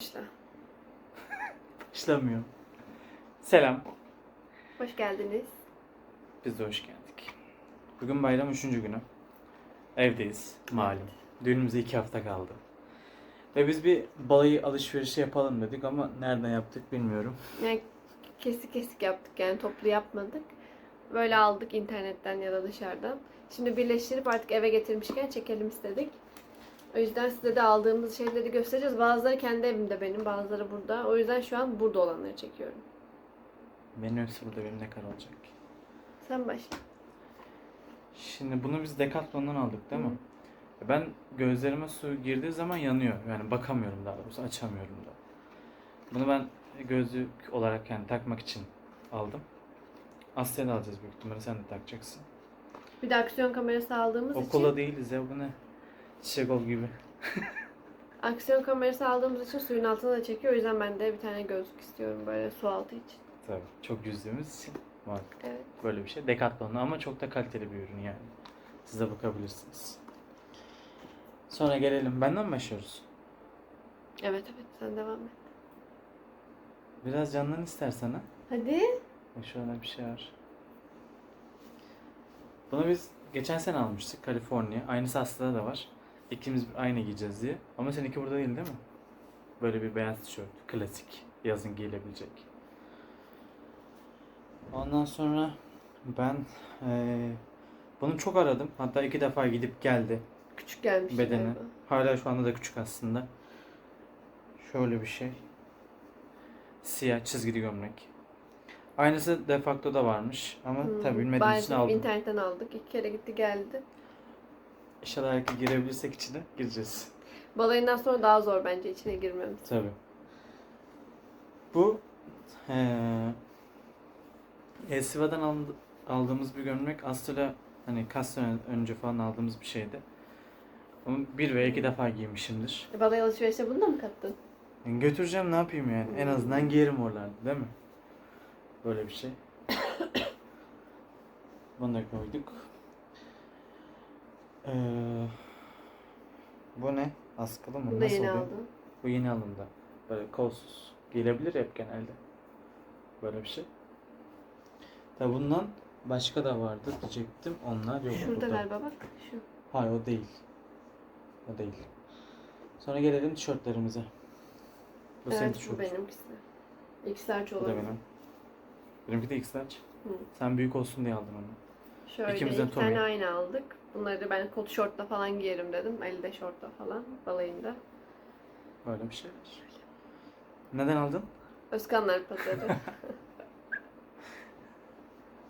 Başla. İşlemiyor. Selam. Hoş geldiniz. Biz de hoş geldik. Bugün bayram üçüncü günü. Evdeyiz malum. Düğünümüze iki hafta kaldı. Ve biz bir balayı alışverişi yapalım dedik ama nereden yaptık bilmiyorum. Yani kesik kesik yaptık yani toplu yapmadık. Böyle aldık internetten ya da dışarıdan. Şimdi birleştirip artık eve getirmişken çekelim istedik. O yüzden size de aldığımız şeyleri göstereceğiz. Bazıları kendi evimde benim, bazıları burada. O yüzden şu an burada olanları çekiyorum. Benim hepsi burada benim ne kadar olacak ki? Sen başla. Şimdi bunu biz Decathlon'dan aldık değil mi? Hı. Ben gözlerime su girdiği zaman yanıyor. Yani bakamıyorum daha doğrusu açamıyorum da. Bunu ben gözlük olarak yani takmak için aldım. Asya'da alacağız büyük ihtimalle sen de takacaksın. Bir de aksiyon kamerası aldığımız Okula için değiliz ya bu ne? Çiçek gibi. aksiyon kamerası aldığımız için suyun altına da çekiyor. O yüzden ben de bir tane gözlük istiyorum böyle su altı için. Tabii. Çok yüzdüğümüz için var Evet. böyle bir şey. Decathlon'da ama çok da kaliteli bir ürün yani. Siz de bakabilirsiniz. Sonra gelelim. Benden mi başlıyoruz? Evet evet sen devam et. Biraz canlan istersen ha. Hadi. Bak şöyle bir şey var. Bunu biz geçen sene almıştık Kaliforniya. Aynısı aslında da var. İkimiz aynı giyeceğiz diye. Ama seninki burada değil değil mi? Böyle bir beyaz tişört. Klasik. Yazın giyilebilecek. Ondan sonra ben eee, bunu çok aradım. Hatta iki defa gidip geldi Küçük gelmiş. bedeni. galiba. Hala şu anda da küçük aslında. Şöyle bir şey. Siyah çizgili gömlek. Aynısı defakto da varmış ama Hmm, tabii bilmediğim için aldım. internetten aldık. İki kere gitti geldi. İnşallah belki girebilirsek içine gireceğiz. Balayından sonra daha zor bence içine girmemiz. Tabii. Bu eee Esiva'dan aldı- aldığımız bir gömlek aslında hani kaç sene önce falan aldığımız bir şeydi. Onu bir ve iki defa giymişimdir. E, balay alışverişe bunu da mı kattın? Yani götüreceğim ne yapayım yani? En azından giyerim oralarda değil mi? Böyle bir şey. Bunu da koyduk. Ee, bu ne? Askılı mı? Bunu da Nasıl yeni oluyor? aldın. Bu yeni alındı. Böyle kolsuz. Giyilebilir hep genelde. Böyle bir şey. Tabi bundan başka da vardı diyecektim. Onlar yok Şurada burada. galiba bak. Şu. Hayır o değil. O değil. Sonra gelelim tişörtlerimize. Bu senin evet bu tişörtün. benimkisi. X large Bu da benim. Benimki de X large. Hı. Sen büyük olsun diye aldın onu. Şöyle İkimizden iki tane aynı aldık. Bunları da ben kot şortla falan giyerim dedim. Ali de şortla falan balayında. Böyle bir şey. Neden aldın? Özkanlar pazarı.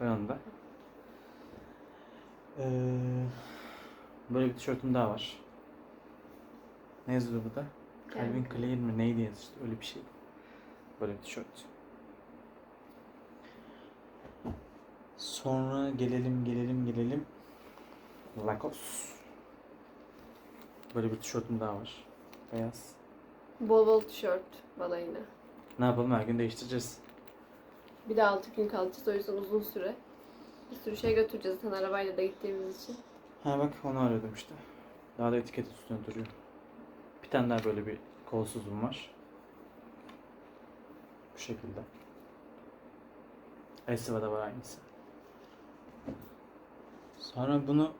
Ben onu da. Ee, böyle bir tişörtüm daha var. Ne yazıyor burada? Calvin Klein mi neydi yazıyor öyle bir şey. Böyle bir tişört. Sonra gelelim gelelim gelelim. Lacoste. Böyle bir tişörtüm daha var. Beyaz. bol bol tişört balayına. Ne yapalım her gün değiştireceğiz. Bir de 6 gün kalacağız o yüzden uzun süre. Bir sürü şey götüreceğiz zaten arabayla da gittiğimiz için. Ha bak onu arıyordum işte. Daha da etiket üstünde duruyor. Bir tane daha böyle bir kolsuzum var. Bu şekilde. Esiva'da var aynısı. Sonra bunu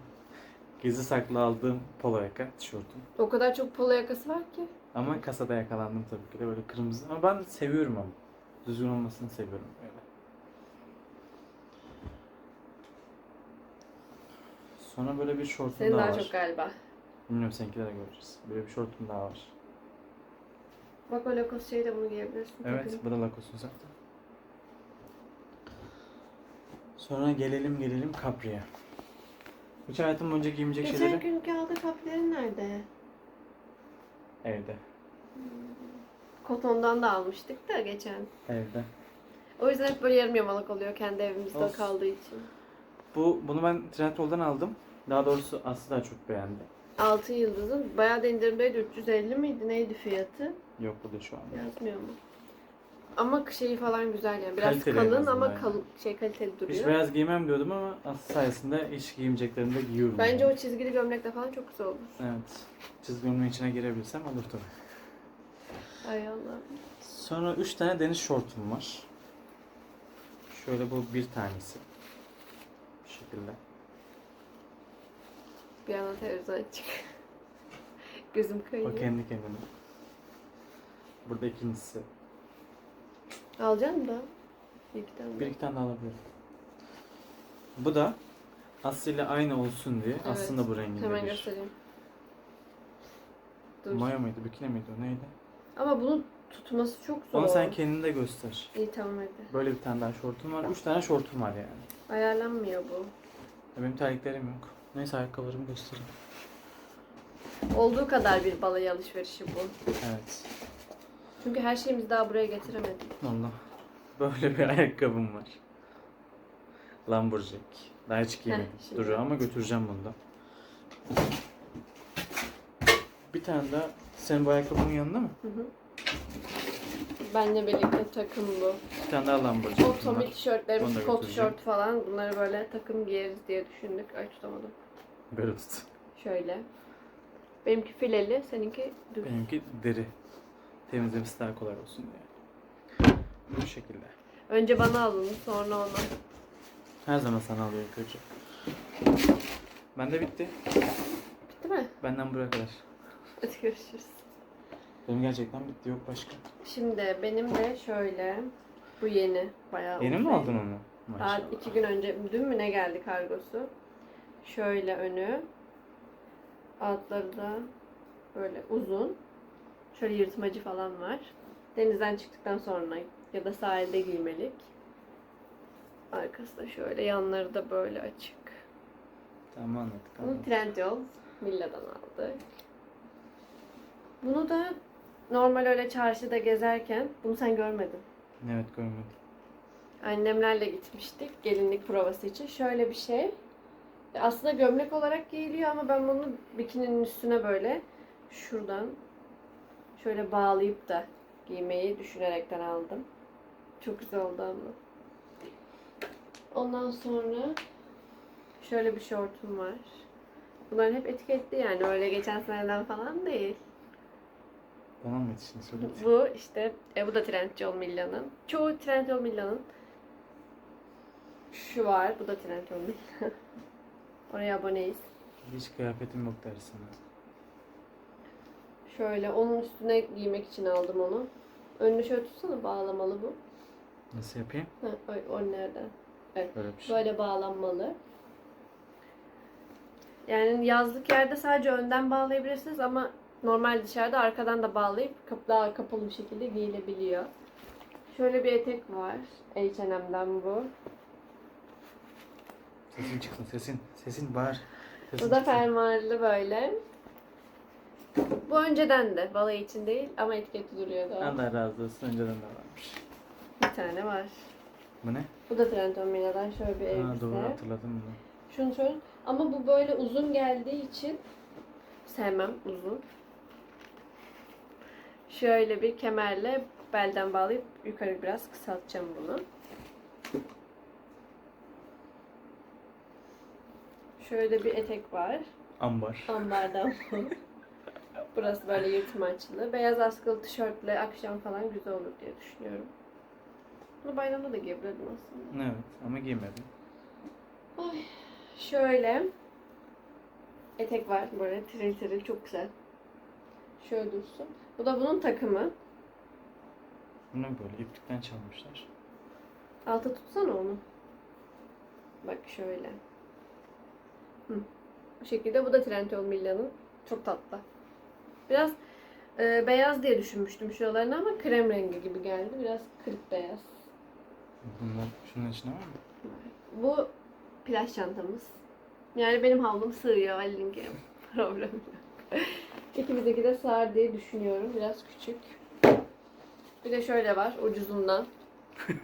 gizli saklı aldığım polo yaka tişörtüm. O kadar çok polo yakası var ki. Ama kasada yakalandım tabii ki de böyle kırmızı. Ama ben seviyorum ama. Düzgün olmasını seviyorum böyle. Sonra böyle bir şortum Senin daha daha var. çok galiba. Bilmiyorum seninkileri de göreceğiz. Böyle bir şortum daha var. Bak o şeyi de bunu giyebilirsin. Evet, bu da Lacoste'un zaten. Sonra gelelim gelelim Capri'ye. Hiç hayatım boyunca giymeyecek Geçen şeyleri günkü aldığı kaplerin nerede? evde. Kotondan da almıştık da geçen. Evde. O yüzden hep böyle yarım yamalak oluyor kendi evimizde Olsun. kaldığı için. Bu bunu ben Trendyol'dan aldım. Daha doğrusu Aslı da çok beğendi. 6 yıldızın bayağı da indirimdeydi. 350 miydi? Neydi fiyatı? Yok bu da şu anda. Yazmıyor mu? Ama şeyi falan güzel yani. Biraz Kaliteli en kalın azından ama yani. kalın, şey kaliteli Hiç duruyor. beyaz giymem diyordum ama Aslı sayesinde iş giyemeyeceklerini de giyiyorum. Bence o çizgili gömlekle falan çok güzel olur. Evet. Çizgi gömleğin içine girebilsem olur tabii. Ay Allah. Sonra 3 tane deniz şortum var. Şöyle bu bir tanesi. Bu şekilde. Bir anda televizyon açık. Gözüm kayıyor. O kendi kendine. Burada ikincisi. Alacaksın da. Bir iki tane. Bir iki tane daha alabilirim. Bu da Aslı ile aynı olsun diye. Evet. Aslında bu renginde Hemen bir. göstereyim. Dur. Mayo muydu, bikini miydi o neydi? Ama bunun tutması çok zor. Onu sen kendin de göster. İyi tamam hadi. Böyle bir tane daha şortum var. Üç tane şortum var yani. Ayarlanmıyor bu. Ya Benim terliklerim yok. Neyse ayakkabılarımı göstereyim. Olduğu kadar bir balayı alışverişi bu. Evet. Çünkü her şeyimizi daha buraya getiremedik. Valla. Böyle bir ayakkabım var. Lamborghini. Daha hiç giymedim. şimdi. Duruyor ama götüreceğim bunu da. Bir tane daha senin bu ayakkabının yanında mı? Hı hı. Benle birlikte takım bu. Bir tane daha Lamborghini O var. Tommy Onu tişörtlerimiz, kot götüreceğim. tişört falan bunları böyle takım giyeriz diye düşündük. Ay tutamadım. Böyle tut. Şöyle. Benimki fileli, seninki düz. Benimki deri. Temizlemesi daha kolay olsun diye. Bu şekilde. Önce bana alın, sonra ona. Her zaman sana alıyorum kötü. Bende bitti. Bitti mi? Benden buraya kadar. Hadi görüşürüz. Benim gerçekten bitti yok başka. Şimdi benim de şöyle. Bu yeni. Bayağı Yeni mi uzun. aldın onu? Daha Maşallah. iki gün önce, dün mü ne geldi kargosu? Şöyle önü. Altları da böyle uzun. Şöyle yırtmacı falan var. Denizden çıktıktan sonra ya da sahilde giymelik. Arkası da şöyle, yanları da böyle açık. Tamam anladık. Bunu anladık. Trendyol Milla'dan aldık. Bunu da normal öyle çarşıda gezerken, bunu sen görmedin. Evet görmedim. Annemlerle gitmiştik gelinlik provası için. Şöyle bir şey. Aslında gömlek olarak giyiliyor ama ben bunu bikininin üstüne böyle şuradan şöyle bağlayıp da giymeyi düşünerekten aldım. Çok güzel oldu ama. Ondan sonra şöyle bir şortum var. Bunların hep etiketli yani öyle geçen seneden falan değil. Bana mı yetiştin söyle. Bu işte, e, bu da Trendyol Milla'nın. Çoğu Trendyol Milla'nın. Şu var, bu da Trendyol Milla. Oraya aboneyiz. Hiç kıyafetim yok dersin. Şöyle onun üstüne giymek için aldım onu. Önünü şöyle tutsana bağlamalı bu. Nasıl yapayım? Ha, ay, o nereden? Böyle bir şey. Böyle bağlanmalı. Yani yazlık yerde sadece önden bağlayabilirsiniz ama normal dışarıda arkadan da bağlayıp kap- daha kapalı bir şekilde giyilebiliyor. Şöyle bir etek var. H&M'den bu. Sesin çıksın sesin. Sesin bağır. Sesin Bu da fermuarlı böyle. Bu önceden de balayı için değil ama etiketi duruyordu. Allah razı olsun önceden de varmış. Bir tane var. Bu ne? Bu da Trendyol Milla'dan şöyle bir Ha, elbise. doğru hatırladım bunu. Şunu şöyle. Ama bu böyle uzun geldiği için sevmem uzun. Şöyle bir kemerle belden bağlayıp yukarı biraz kısaltacağım bunu. Şöyle bir etek var. Ambar. Ambardan bu. Burası böyle yırtmaçlı. Beyaz askılı tişörtle akşam falan güzel olur diye düşünüyorum. Bunu bayramda da giyebilirdim aslında. Evet ama giymedim. Şöyle etek var böyle tiril tiril çok güzel. Şöyle dursun. Bu da bunun takımı. Bunu böyle iplikten çalmışlar. Alta tutsana onu. Bak şöyle. Hı. Bu şekilde. Bu da Trendyol Milla'nın. Çok tatlı. Biraz e, beyaz diye düşünmüştüm şuralarını ama krem rengi gibi geldi. Biraz kırık beyaz. Bunlar şunun içine var mı? Bu plaj çantamız. Yani benim havlum sığıyor Ali'ninki. Problem yok. İkimizdeki de sığar diye düşünüyorum. Biraz küçük. Bir de şöyle var ucuzundan.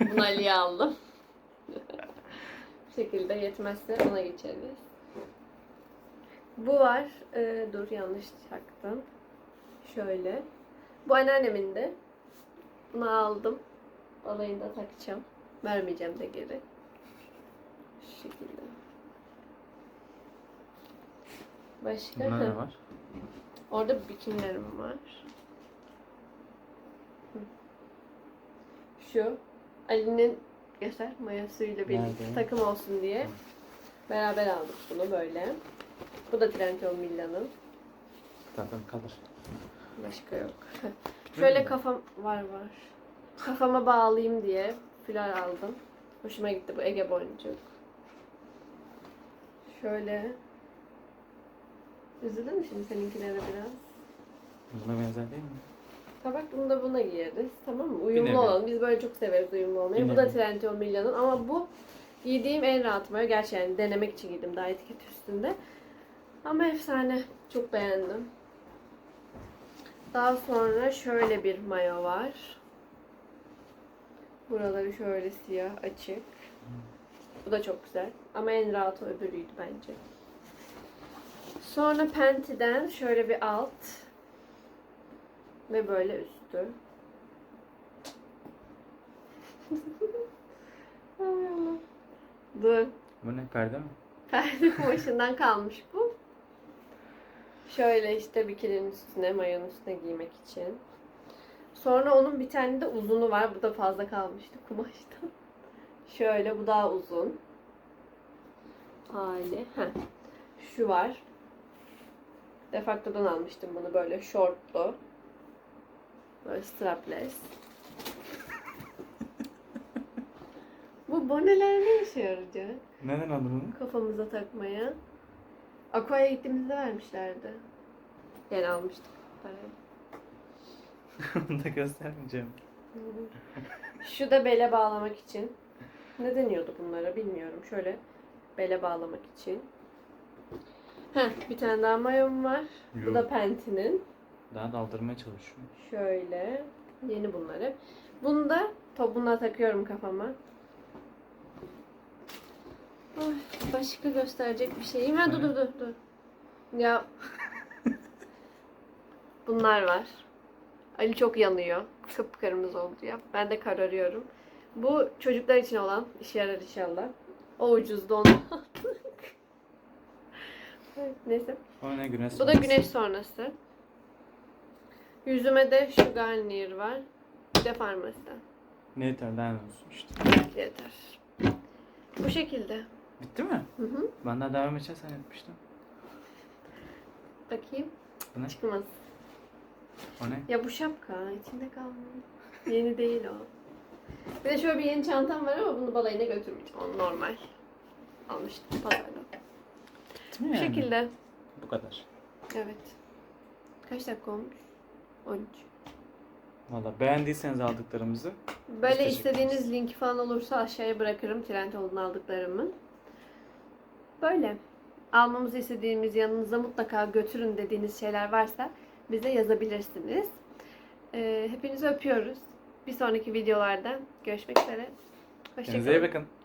Bunu Ali'ye aldım. Bu şekilde yetmezse ona geçeriz. Bu var. Ee, dur yanlış taktım. Şöyle. Bu anneannemin de. Bunu aldım. Balayında takacağım. Vermeyeceğim de geri. Şu şekilde. Başka? Bunlar ne var? Orada bikinilerim var. Şu Ali'nin göster mayasıyla birlikte Nerede? takım olsun diye beraber aldık bunu böyle. Bu da Trendyol Milla'nın. Zaten kalır. Başka yok. Şöyle kafam var var. Kafama bağlayayım diye filar aldım. Hoşuma gitti bu Ege boncuk. Şöyle. Üzüldün mü şimdi seninkilere biraz? Buna benzer değil mi? Ha bak bunu da buna giyeriz. Tamam mı? Uyumlu nevi. olalım. Biz böyle çok severiz uyumlu olmayı. Bu da nevi. Trendyol Milla'nın ama bu giydiğim en rahat mayo. Gerçi yani denemek için giydim daha etiket üstünde. Ama efsane. Çok beğendim. Daha sonra şöyle bir mayo var. Buraları şöyle siyah açık. Bu da çok güzel. Ama en rahat öbürüydü bence. Sonra Penti'den şöyle bir alt ve böyle üstü. Dur. Bu ne perde mi? Perde kumaşından kalmış bu. Şöyle işte bikininin üstüne, mayonun üstüne giymek için. Sonra onun bir tane de uzunu var. Bu da fazla kalmıştı kumaştan. Şöyle bu daha uzun. Hali. Heh. Şu var. Defakto'dan almıştım bunu böyle shortlu. Böyle strapless. bu boneler ne işe yarayacak? Neden aldın bunu? kafamıza takmaya. Aqua'ya gittiğimizde vermişlerdi. Yani almıştık parayı. Onu da göstermeyeceğim. Şu da bele bağlamak için. Ne deniyordu bunlara bilmiyorum. Şöyle bele bağlamak için. Heh, bir tane daha mayom var. Bu da. Penti'nin. Daha daldırmaya çalışıyorum. Şöyle. Yeni bunları. Bunu da topunla takıyorum kafama. Ay, başka gösterecek bir şeyim. Ha dur dur dur dur. Ya. Bunlar var. Ali çok yanıyor. Kıpkırmızı oldu ya. Ben de kararıyorum. Bu çocuklar için olan işe yarar inşallah. O ucuzdu onu. Evet, Neyse. O ne güneş Bu da sonrası. güneş sonrası. Yüzüme de şu garnier var. Bir de farmasiden. Ne yeter ne olsun işte. Yeter. Bu şekilde. Bitti mi? Hı hı. Ben daha devam edeceğim sen etmiştin. Bakayım. Bu ne? Çıkmaz. O ne? Ya bu şapka içinde kalmalı. Yeni değil o. Bir de şöyle bir yeni çantam var ama bunu balayına götürmeyeceğim. O normal. Almıştım pazarda. Bitti mi Bu yani? şekilde. Bu kadar. Evet. Kaç dakika olmuş? 13. Valla beğendiyseniz aldıklarımızı Böyle teşekkür istediğiniz linki falan olursa aşağıya bırakırım Trendyol'dan aldıklarımın. Böyle. Almamızı istediğimiz yanınıza mutlaka götürün dediğiniz şeyler varsa bize yazabilirsiniz. Ee, hepinizi öpüyoruz. Bir sonraki videolarda görüşmek üzere. kendinize iyi Hoşçakalın. bakın.